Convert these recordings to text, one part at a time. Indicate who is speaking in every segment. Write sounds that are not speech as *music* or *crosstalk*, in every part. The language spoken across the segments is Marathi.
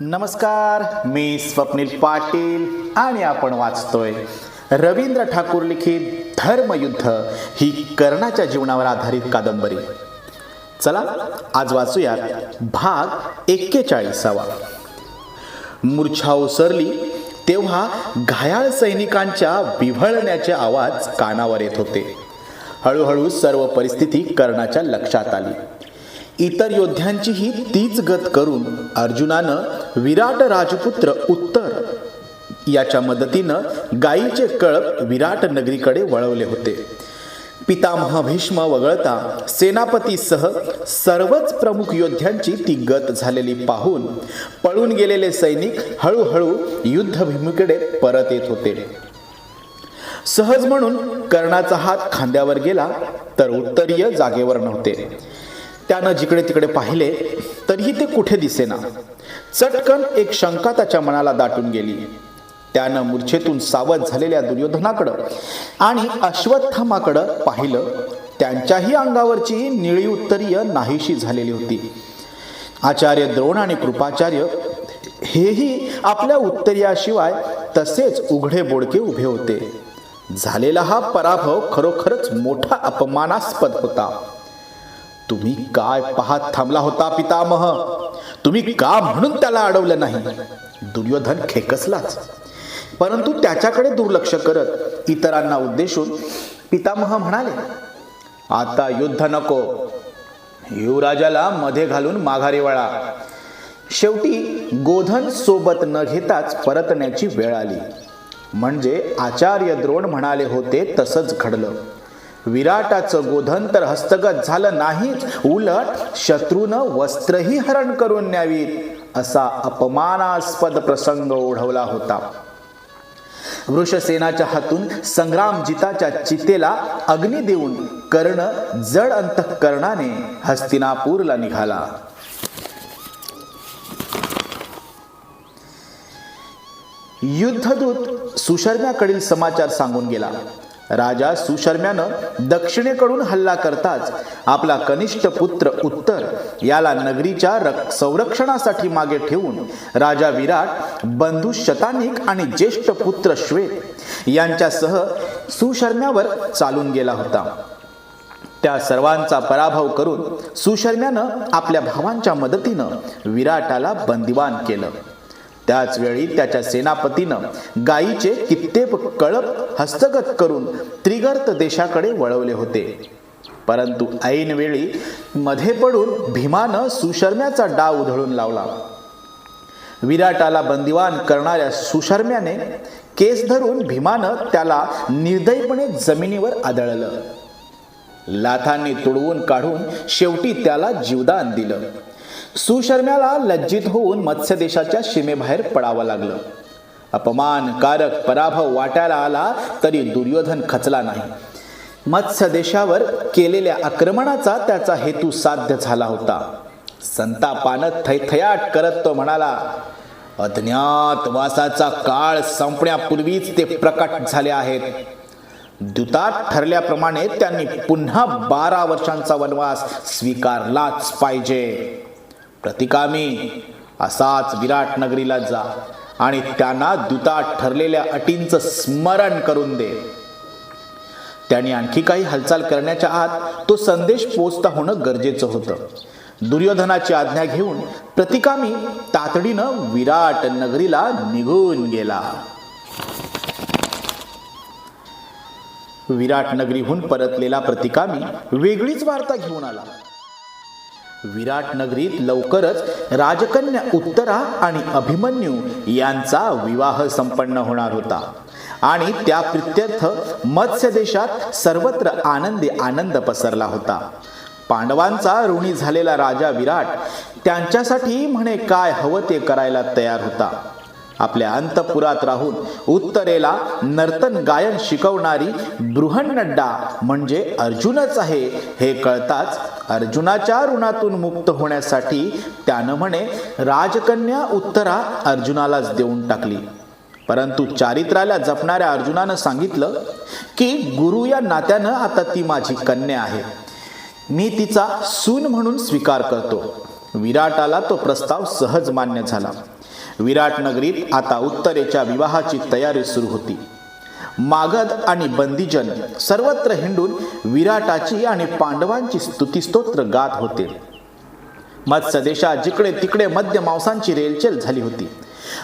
Speaker 1: नमस्कार मी स्वप्नील पाटील आणि आपण वाचतोय. रवींद्र ठाकूर लिखित धर्मयुद्ध ही कर्णाच्या जीवनावर आधारित कादंबरी. चला आज वाचूयात भाग एक्केचाळीसावा. मूर्छा ओसरली तेव्हा घायाळ सैनिकांच्या विव्हळण्याचे आवाज कानावर येत होते. हळूहळू सर्व परिस्थिती कर्णाच्या लक्षात आली. इतर योद्ध्यांचीही तीच गत करून अर्जुनानं विराट राजपुत्र उत्तर याच्या मदतीनं गायीचे कळप विराट नगरीकडे वळवले होते. पितामह भीष्म वगळता सेनापतीसह सर्वच प्रमुख योद्ध्यांची ती गत झालेली पाहून पळून गेलेले सैनिक हळूहळू युद्धभूमीकडे परत येत होते. सहज म्हणून कर्णाचा हात खांद्यावर गेला तर उत्तरीय जागेवर नव्हते. त्यानं जिकडे तिकडे पाहिले तरीही ते कुठे दिसेना. चटकन एक शंका त्याच्या मनाला दाटून गेली. त्यानं मूर्छेतून सावध झालेल्या दुर्योधनाकडं आणि अश्वत्थामाकडं पाहिलं. त्यांच्याही अंगावरची निळी उत्तरीय नाहीशी झालेली होती. आचार्य द्रोण आणि कृपाचार्य हेही आपल्या उत्तरीयाशिवाय तसेच उघडे बोडके उभे होते. झालेला हा पराभव खरोखरच मोठा अपमानास्पद होता. तुम्ही काय पाहत थांबला होता पितामह? तुम्ही का म्हणून त्याला अडवलं नाही? दुर्योधन खेकसलाच. परंतु त्याच्याकडे दुर्लक्ष करत इतरांना उद्देशून पितामह म्हणाले आता युद्ध नको. युवराजाला मध्ये घालून माघारी वळा. शेवटी गोधन सोबत न घेताच परतण्याची वेळ आली. म्हणजे आचार्य द्रोण म्हणाले होते तसंच घडलं. विराटाचं गोधन तर हस्तगत झालं नाहीच. उलट शत्रूनं वस्त्रही हरण करून न्यावीत. असा अपमानास्पद प्रसंग ओढवला होता. वृषसेनाच्या हातून संग्रामजिताच्या चितेला अग्नी देऊन कर्ण जड अंतःकरणाने हस्तिनापूरला निघाला. युद्धदूत सुशर्म्याकडील समाचार सांगून गेला. राजा सुशर्म्यानं दक्षिणेकडून हल्ला करताच आपला कनिष्ठ पुत्र उत्तर याला नगरीच्या रक संरक्षणासाठी मागे ठेवून राजा विराट बंधू शतानिक आणि ज्येष्ठ पुत्र श्वेत यांच्यासह सुशर्म्यावर चालून गेला होता. त्या सर्वांचा पराभव करून सुशर्म्यानं आपल्या भावांच्या मदतीनं विराटाला बंदिवान केलं. त्याच वेळी त्याच्या सेनापतीनं गायीचे कित्येक कळप हस्तगत करून त्रिगर्त देशाकडे वळवले होते. परंतु ऐनवेळी मध्ये पडून भीमानं सुशर्म्याचा डाव उधळून लावला. विराटाला बंदिवान करणाऱ्या सुशर्म्याने केस धरून भीमानं त्याला निर्दयीपणे जमिनीवर आदळलं. लाथांनी तुडवून काढून शेवटी त्याला जीवदान दिलं. सुशर्म्याला लज्जित होऊन मत्स्य देशाच्या सीमेबाहेर पडावं लागलं. अपमानकारक पराभव वाटायला आला तरी दुर्योधन खचला नाही. मत्स्य देशावर केलेल्या आक्रमणाचा त्याचा हेतू साध्य झाला होता. संतापानं थैथयाट करत तो म्हणाला अज्ञात वासाचा काळ संपण्यापूर्वीच ते प्रकट झाले आहेत. द्युतात ठरल्याप्रमाणे त्यांनी पुन्हा बारा वर्षांचा वनवास स्वीकारलाच पाहिजे. प्रतिकामी असाच विराट नगरीला जा आणि त्यांना द्युतात ठरलेल्या अटींचं स्मरण करून दे. त्याने आणखी काही हालचाल करण्याच्या आत तो संदेश पोचता होणं गरजेचं होतं. दुर्योधनाची आज्ञा घेऊन प्रतिकामी तातडीनं विराट नगरीला निघून गेला. विराट नगरीहून परतलेला प्रतिकामी वेगळीच वार्ता घेऊन आला. विराटनगरीत लवकरच राजकन्या उत्तरा आणि अभिमन्यू यांचा विवाह संपन्न होणार होता. आणि त्या प्रित्यर्थ मत्स्य देशात सर्वत्र आनंदी आनंद पसरला होता. पांडवांचा ऋणी झालेला राजा विराट त्यांच्यासाठी म्हणे काय हवं ते करायला तयार होता. आपल्या अंतपुरात राहून उत्तरेला नर्तन गायन शिकवणारी बृहन्नड्डा म्हणजे अर्जुनच आहे. हे कळताच अर्जुनाच्या ऋणातून मुक्त होण्यासाठी त्यानं म्हणे राजकन्या उत्तरा अर्जुनालाच देऊन टाकली. परंतु चारित्र्याला जपणाऱ्या अर्जुनानं सांगितलं की गुरु या नात्यानं आता ती माझी कन्या आहे. मी तिचा सून म्हणून स्वीकार करतो. विराटाला तो प्रस्ताव सहज मान्य झाला. विराटनगरीत आता उत्तरेच्या विवाहाची तयारी सुरू होती. मागध आणि बंदीजन सर्वत्र हिंडून विराटाची आणि पांडवांची स्तुतीस्तोत्र गात होते. मत्स्य देशात जिकडे तिकडे मद्य मांसांची रेलचेल झाली होती.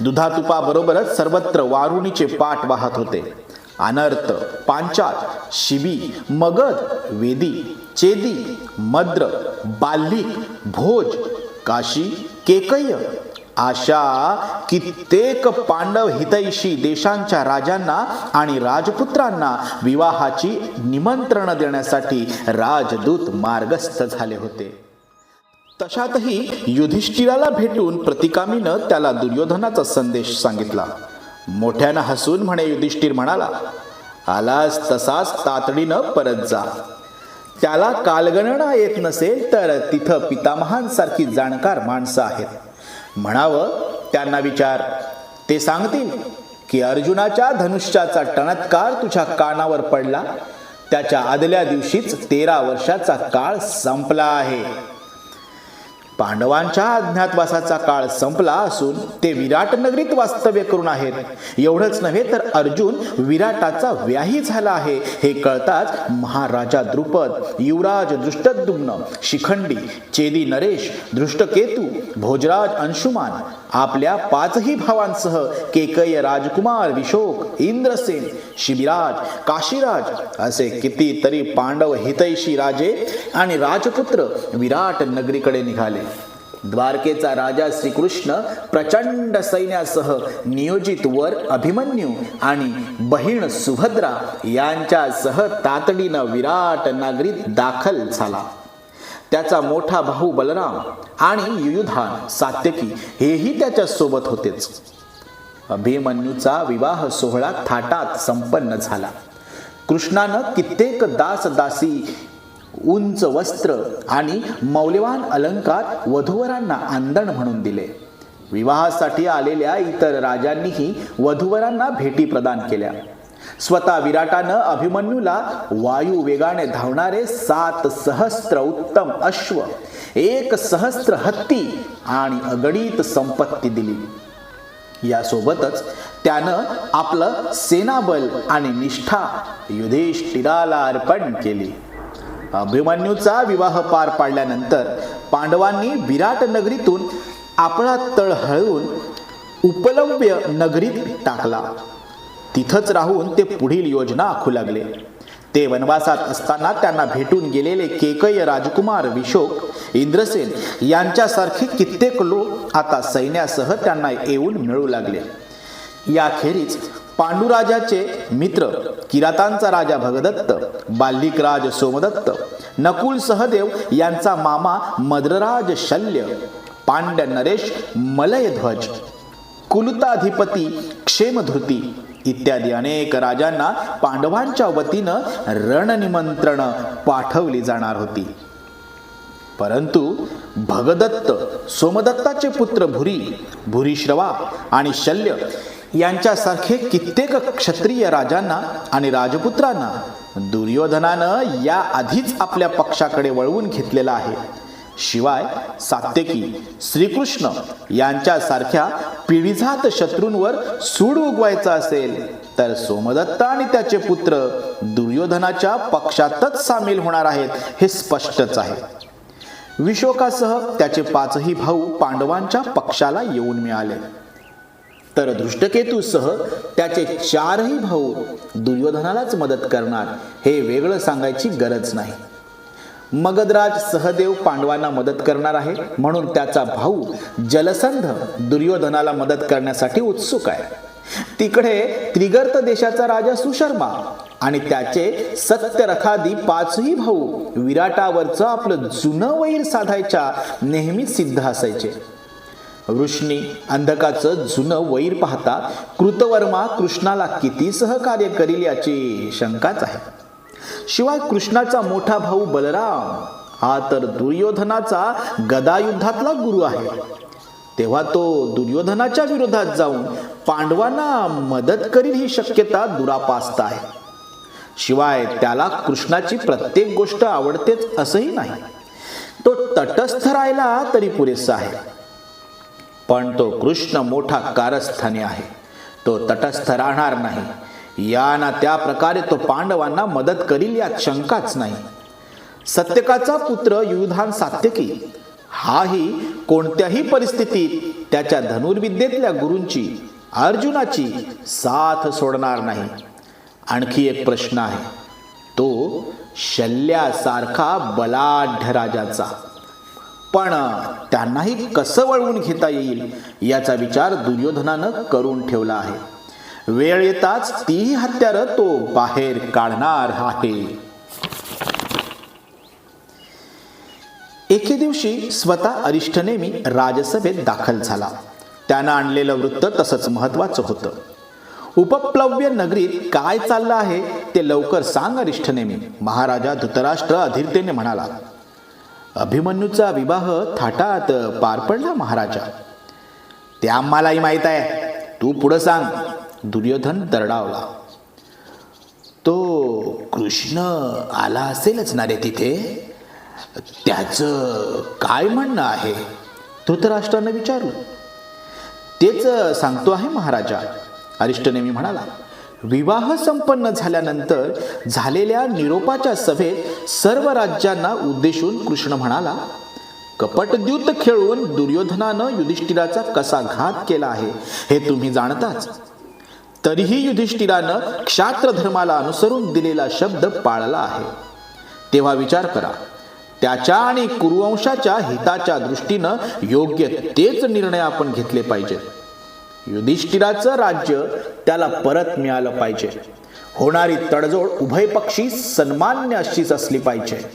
Speaker 1: दुधातुपाबरोबरच सर्वत्र वारुणीचे पाठ वाहत होते. अनर्थ पांचात शिबी मगध वेदी चेदी मद्र बाल्लिक भोज काशी केकय्य अशा कित्येक पांडव हितैषी देशांच्या राजांना आणि राजपुत्रांना विवाहाची निमंत्रण देण्यासाठी राजदूत मार्गस्थ झाले होते. तशातही युधिष्ठिराला भेटून प्रतिकामीनं त्याला दुर्योधनाचा संदेश सांगितला. मोठ्यानं हसून म्हणे युधिष्ठिर म्हणाला आलास तसाच तातडीनं परत जा. त्याला कालगणना येत नसेल तर तिथं पितामहांसारखी जाणकार माणसं आहेत. म्हणावं त्यांना विचार. ते सांगतील की अर्जुनाच्या धनुष्याचा टणत्कार तुझ्या कानावर पडला. त्याच्या आदल्या दिवशीच तेरा वर्षाचा काळ संपला आहे. पांडवांच्या अज्ञातवासाचा काळ संपला असून ते विराट नगरीत वास्तव्य करून आहेत. एवढंच नव्हे तर अर्जुन विराटाचा व्याही झाला आहे. हे कळताच महाराजा द्रुपद युवराज दृष्टद्युम्न शिखंडी चेदी नरेश दृष्टकेतू भोजराज अंशुमान आपल्या पाचही भावांसह केकय राजकुमार विशोक इंद्रसेन शिबिराज काशीराज असे कितीतरी पांडव हितैषी राजे आणि राजपुत्र विराट नगरीकडे निघाले. द्वारकेचा राजा श्रीकृष्ण प्रचंड सैन्यासह नियोजित वर अभिमन्यू आणि बहीण सुभद्रा यांच्यासह तातडीनं विराट नागरीत दाखल झाला. त्याचा मोठा भाऊ बलराम आणि युयुधान सात्यकी हेही त्याच्या सोबत होतेच. अभिमन्यूचा विवाह सोहळा थाटात संपन्न झाला. कृष्णानं कित्येक दास दासी उंच वस्त्र आणि मौल्यवान अलंकार वधूवरांना आंदण म्हणून दिले. विवाहासाठी आलेल्या इतर राजांनीही वधूवरांना भेटी प्रदान केल्या. स्वतः विराटानं अभिमन्यूला वायू वेगाने धावणारे सात सहस्त्र उत्तम अश्व एक सहस्त्र हत्ती आणि अगणित संपत्ती दिली. यासोबतच त्यानं आपलं सेनाबल आणि निष्ठा युधिष्ठिराला अर्पण केली. अभिमन्यूचा विवाह पार पाडल्यानंतर पांडवांनी विराट नगरीतून आपला तळ हळवून उपलव्य नगरीत टाकला. तिथंच राहून ते पुढील योजना आखू लागले. ते वनवासात असताना त्यांना भेटून गेलेले केकय राजकुमार विशोक इंद्रसेन यांच्यासारखे कित्येक लोक आता सैन्यासह त्यांना येऊन मिळू लागले. याखेरीज पांडुराजाचे मित्र किरातांचा राजा भगदत्त बाल्लिकराज सोमदत्त नकुल सहदेव यांचा मामा मद्रराज शल्य पांड्य नरेश मलयध्वज कुलताधिपती क्षेमधृती इत्यादी अनेक राजांना पांडवांच्या वतीनं रणनिमंत्रण पाठवली जाणार होती. परंतु भगदत्त सोमदत्ताचे पुत्र भुरी भुरीश्रवा आणि शल्य यांच्यासारखे कित्येक क्षत्रिय राजांना आणि राजपुत्रांना दुर्योधनानं या आधीच आपल्या पक्षाकडे वळवून घेतलेला आहे. शिवाय सात्यकी श्रीकृष्ण यांच्यासारख्या पिढीजात शत्रूंवर सूड उगवायचा असेल तर सोमदत्त आणि त्याचे पुत्र दुर्योधनाच्या पक्षातच सामील होणार आहेत हे स्पष्टच आहे. विशोकासह त्याचे पाचही भाऊ पांडवांच्या पक्षाला येऊन मिळाले. तर दृष्टकेतूसह त्याचे चारही भाऊ दुर्योधनालाच मदत करणार हे वेगळं सांगायची गरज नाही. मगधराज सहदेव पांडवांना मदत करणार आहे म्हणून त्याचा भाऊ जलसंध दुर्योधनाला मदत करण्यासाठी उत्सुक आहे. तिकडे त्रिगर्त देशाचा राजा सुशर्मा आणि त्याचे सत्यरथादी पाचही भाऊ विराटावरचं आपलं जुनं वैर साधायच्या नेहमी सिद्ध असायचे. वृष्णी अंधकाचं जुनं वैर पाहता कृतवर्मा कृष्णाला किती सहकार्य करील याची शंकाच आहे. शिवाय कृष्णाचा मोठा भाऊ बलराम हा तर दुर्योधनाचा गदायुद्धातला गुरु आहे. तेव्हा तो दुर्योधनाच्या विरोधात जाऊन पांडवांना मदत करील ही शक्यता दुरापास्त आहे. शिवाय त्याला कृष्णाची प्रत्येक गोष्ट आवडतेच असंही नाही. तो तटस्थ राहिला तरी पुरेसा आहे. पण तो कृष्ण मोठा कारस्थानी आहे. तो तटस्थ राहणार नाही. या ना त्या प्रकारे तो पांडवांना मदत करील यात शंकाच नाही. सत्यकाचा पुत्र युधान सात्यकी हाही कोणत्याही परिस्थितीत त्याच्या धनुर्विद्येतल्या गुरूंची अर्जुनाची साथ सोडणार नाही. आणखी एक प्रश्न आहे. तो शल्यासारखा बलाढ्य राजाचा. पण त्यांनाही कसं वळवून घेता येईल याचा विचार दुर्योधनानं करून ठेवला आहे. वेळ येताच तीही हत्यारं तो बाहेर काढणार आहे. एके दिवशी स्वतः अरिष्ठनेमी राजसभेत दाखल झाला. त्यानं आणलेलं वृत्त तसंच महत्वाचं होतं. उपप्लव्य नगरीत काय चाललं आहे ते लवकर सांग अरिष्ठनेमी महाराजा धृतराष्ट्र अधीरतेने म्हणाला अभिमन्यूचा विवाह थाटात पार पडला महाराजा. ते आम्हालाही माहीत आहे. तू पुढं सांग. दुर्योधन दरडावला. तो कृष्ण आला असेलच ना रे तिथे? त्याचं काय म्हणणं आहे? धृतराष्ट्रानं विचारलं तेच सांगतो आहे महाराजा. अरिष्टनेमी म्हणाला. विवाह संपन्न झाल्यानंतर झालेल्या निरोपाच्या सभेत सर्व राज्यांना उद्देशून कृष्ण म्हणाला कपटद्यूत खेळून दुर्योधनानं युधिष्ठिराचा कसा घात केला आहे हे तुम्ही जाणताच. तरीही युधिष्ठिरानं क्षात्र धर्माला अनुसरून दिलेला शब्द पाळला आहे. तेव्हा विचार करा त्याच्या आणि कुरुवंशाच्या हिताच्या दृष्टीनं योग्य तेच निर्णय आपण घेतले पाहिजेत. युधिष्ठिराचं राज्य त्याला परत मिळालं पाहिजे. होणारी तडजोड उभय पक्षी सन्मान्य अशीच असली पाहिजे.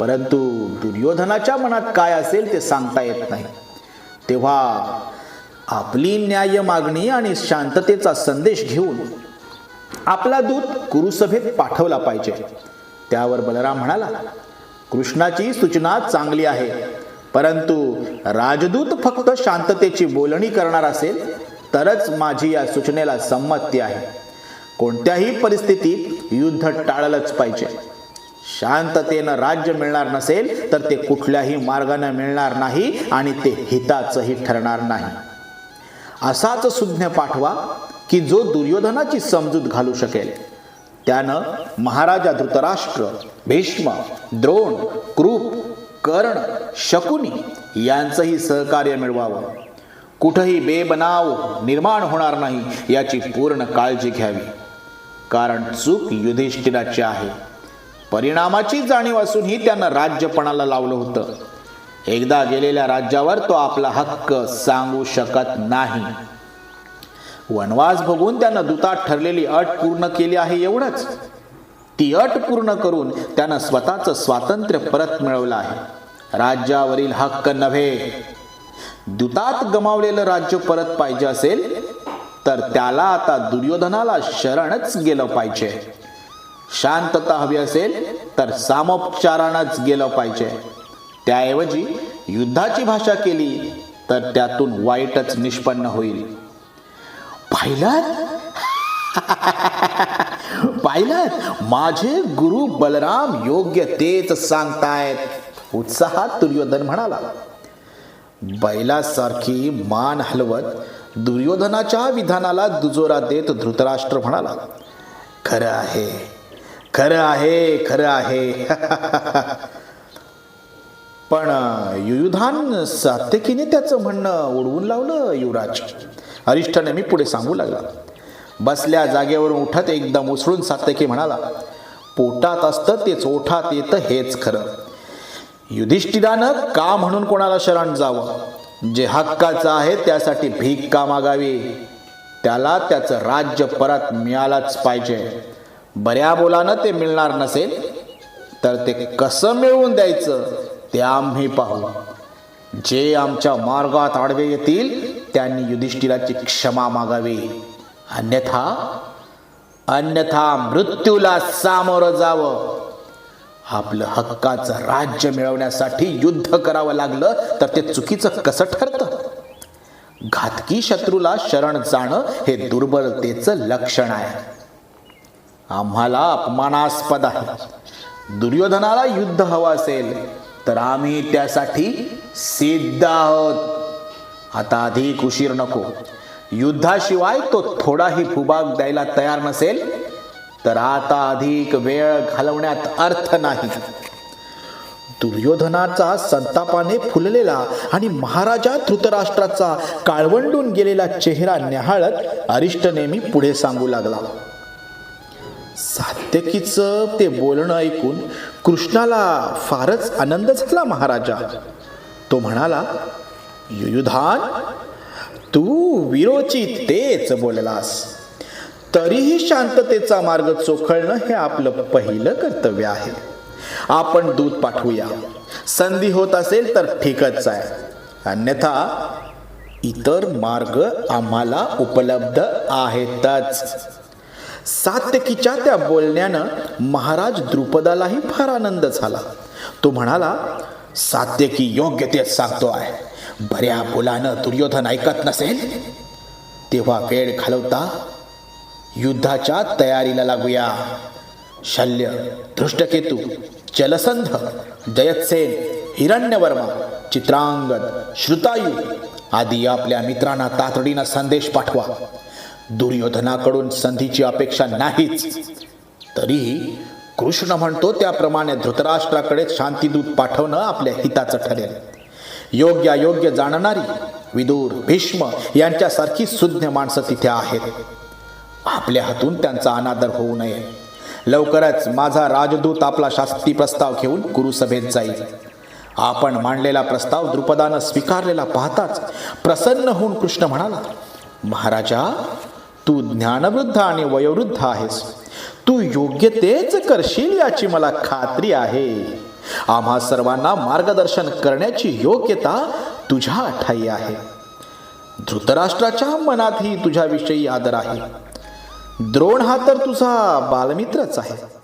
Speaker 1: परंतु दुर्योधनाच्या मनात काय असेल ते सांगता येत नाही. तेव्हा आपली न्याय मागणी आणि शांततेचा संदेश घेऊन आपला दूत कुरुसभेत पाठवला पाहिजे. त्यावर बलराम म्हणाला कृष्णाची सूचना चांगली आहे. परंतु राजदूत फक्त शांततेची बोलणी करणार असेल तरच माझी या सूचनेला संमती आहे. कोणत्याही परिस्थितीत युद्ध टाळलंच पाहिजे. शांततेनं राज्य मिळणार नसेल तर ते कुठल्याही मार्गाने मिळणार नाही आणि ते हिताचंही ठरणार नाही. असाच सुज्ञ पाठवा की जो दुर्योधनाची समजूत घालू शकेल. त्यानं महाराजा धृतराष्ट्र भीष्म द्रोण कृप कर्ण शकुनी यांचंही सहकार्य मिळवावं. कुठंही बेबनाव निर्माण होणार नाही याची पूर्ण काळजी घ्यावी. कारण चूक युधिष्ठिराची आहे. परिणामाची जाणीव असूनही त्यानं राज्यपणाला लावलं होतं. एकदा गेलेल्या राज्यावर तो आपला हक्क सांगू शकत नाही. वनवास बघून त्यानं दुतात ठरलेली अट पूर्ण केली आहे एवढंच. ती अट पूर्ण करून त्यानं स्वतःचं स्वातंत्र्य परत मिळवलं आहे. राज्यावरील हक्क नव्हे. दुतात गमावलेलं राज्य परत पाहिजे असेल तर त्याला आता दुर्योधनाला शरणच गेलं पाहिजे. शांतता हवी असेल तर सामोपचारानंच गेलं पाहिजे. त्याऐवजी युद्धाची भाषा केली तर त्यातून वाईटच निष्पन्न होईल. पाहिलं *laughs* पाहिलं माझे गुरु बलराम योग्य तेच सांगतायत. उत्साहात दुर्योधन म्हणाला बैलासारखी मान हलवत दुर्योधनाच्या विधानाला दुजोरा देत धृतराष्ट्र म्हणाला खरं आहे खरं आहे खरं आहे. *laughs* पण युयुधान सात्यकीने त्याचं म्हणणं उडवून लावलं युवराज. अरिष्ठ मी पुढे सांगू लागला. बसल्या जागेवरून उठत एकदम उसळून सात्यकी म्हणाला पोटात असतं तेच ओठात येतं हेच खरं. युधिष्ठिरानं का म्हणून कोणाला शरण जावं? जे हक्काचं आहे त्यासाठी भीक का मागावी? त्याला त्याचं राज्य परत मिळालंच पाहिजे. बऱ्या बोलानं ते मिळणार नसेल तर ते कसं मिळवून द्यायचं ते आम्ही पाहू. जे आमच्या मार्गात आडवे येतील त्यांनी युधिष्ठिराची क्षमा मागावी. अन्यथा अन्यथा मृत्यूला सामोरं जावं. आपलं हक्काचं राज्य मिळवण्यासाठी युद्ध करावं लागलं तर ते चुकीचं कसं ठरतं? घातकी शत्रूला शरण जाणं हे दुर्बलतेचं लक्षण आहे. आम्हाला अपमानास्पद आहे. दुर्योधनाला युद्ध हवं असेल तर आम्ही त्यासाठी सिद्ध आहोत. आता अधिक उशीर नको. युद्धाशिवाय तो थोडाही भूभाग द्यायला तयार नसेल तर आता अधिक वेळ घालवण्यात अर्थ नाही. दुर्योधनाचा संतापाने फुललेला आणि महाराजा धृतराष्ट्राचा काळवंडून गेलेला चेहरा न्याहाळत अरिष्ट नेहमी पुढे सांगू लागला. सात्यकीचं ते बोलणं ऐकून कृष्णाला फारच आनंद झाला महाराजा. तो म्हणाला युयुधान तू विरोची तेच बोललास. तरीही शांततेचा मार्ग चोखळणं हे आपलं पहिलं कर्तव्य आहे. आपण दूध पाठवूया. संधी होत असेल तर ठीकच आहे अन्यथा इतर मार्ग आम्हाला उपलब्ध आहेतच. सात्यकीच्या त्या बोलण्यानं महाराज द्रुपदालाही फार आनंद झाला. तो म्हणाला सात्यकी योग्य तेच सांगतो आहे बऱ्या बोलानं दुर्योधन ऐकत नसेल? तेव्हा वेळ घालवता युद्धाच्या तयारीला लागूया. शल्य धृष्टकेतू जलसंध जयत्सेन हिरण्यवर्मा चित्रांगद श्रुतायू आदी आपल्या मित्रांना तातडीनं संदेश पाठवा. दुर्योधनाकडून संधीची अपेक्षा नाहीच. तरीही कृष्ण म्हणतो त्याप्रमाणे धृतराष्ट्राकडे शांतीदूत पाठवणं आपल्या हिताचं ठरेल. योग्य अयोग्य जाणणारी विदूर भीष्म यांच्यासारखी सुज्ञ माणसं तिथे आहेत. आपल्या हातून त्यांचा अनादर होऊ नये. लवकरच माझा राजदूत आपला शास्ती प्रस्ताव घेऊन गुरुसभेत जाईल. आपण मांडलेला प्रस्ताव द्रुपदानं स्वीकारलेला पाहताच प्रसन्न होऊन कृष्ण म्हणाला महाराजा तू ज्ञानवृद्ध आणि वयोवृद्ध आहेस. तू योग्य तेच करशील याची मला खात्री आहे. आम्हा सर्वांना मार्गदर्शन करण्याची योग्यता तुझ्या ठाई आहे. धृतराष्ट्राच्या मनातही तुझ्याविषयी आदर आहे. द्रोण हा तर तुझा बालमित्रच आहे.